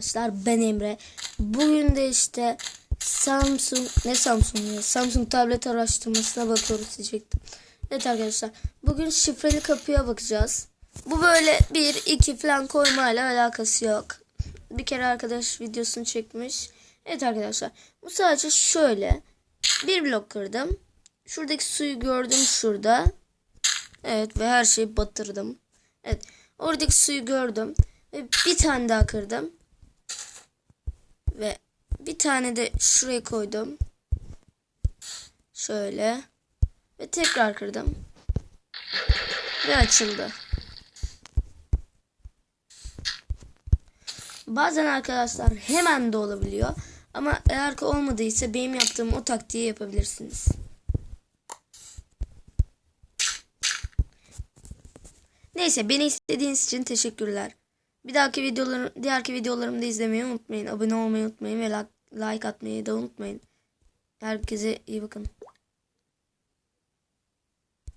Arkadaşlar ben Emre. Bugün de işte Samsung ne Samsung ya Samsung tablet araştırmasına bakıyoruz diyecektim. Evet arkadaşlar bugün şifreli kapıya bakacağız. Bu böyle bir iki falan koymayla alakası yok. Bir kere arkadaş videosunu çekmiş. Evet arkadaşlar bu sadece şöyle bir blok kırdım. Şuradaki suyu gördüm şurada. Evet ve her şeyi batırdım. Evet oradaki suyu gördüm. Ve bir tane daha kırdım. Bir tane de şuraya koydum. Şöyle. Ve tekrar kırdım. Ve açıldı. Bazen arkadaşlar hemen de olabiliyor. Ama eğer ki olmadıysa benim yaptığım o taktiği yapabilirsiniz. Neyse beni istediğiniz için teşekkürler. Bir dahaki videolarım, diğerki videolarımı da izlemeyi unutmayın. Abone olmayı unutmayın ve like, like atmayı da unutmayın. Herkese iyi bakın.